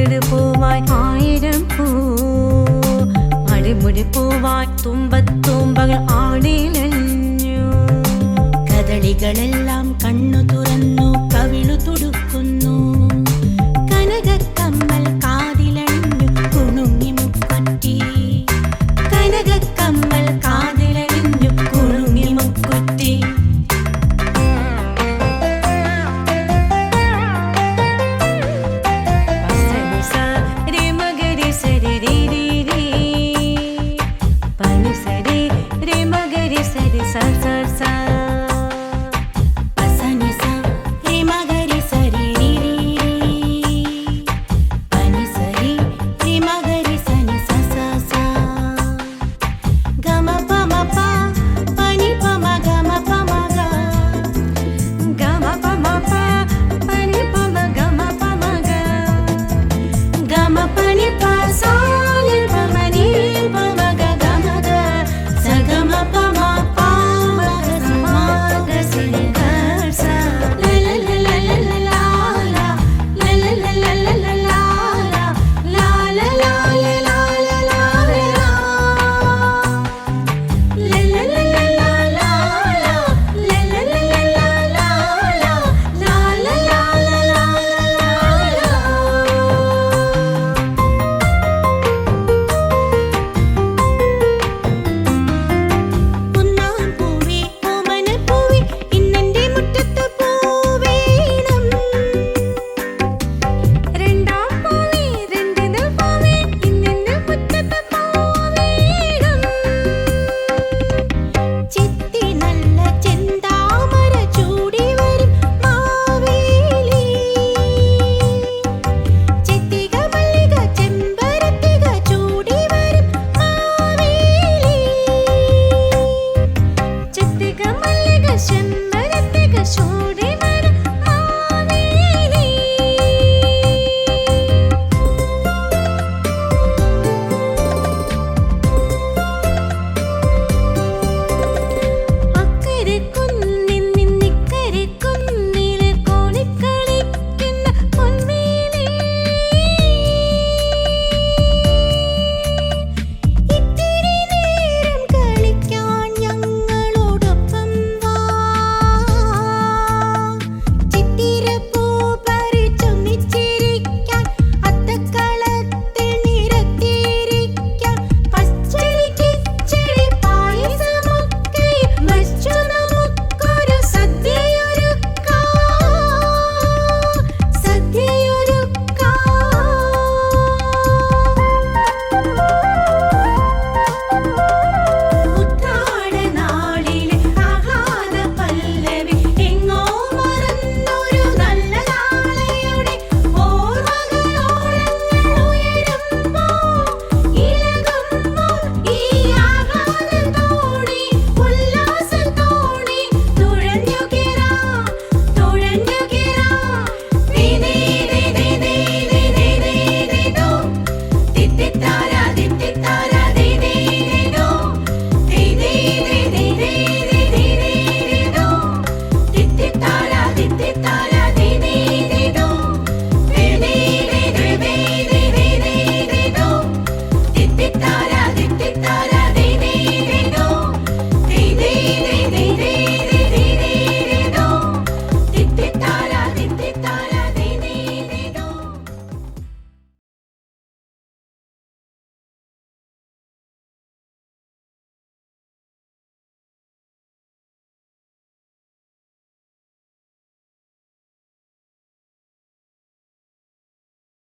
ചെറുകിട് പൂവായി ആയിരം പൂ. അടിമുടി പൂവായി തുമ്പത്തുമ്പകൾ ആടിലഞ്ഞു കഥളികളെല്ലാം കണ്ണു ശന്മരത്തെ കശോ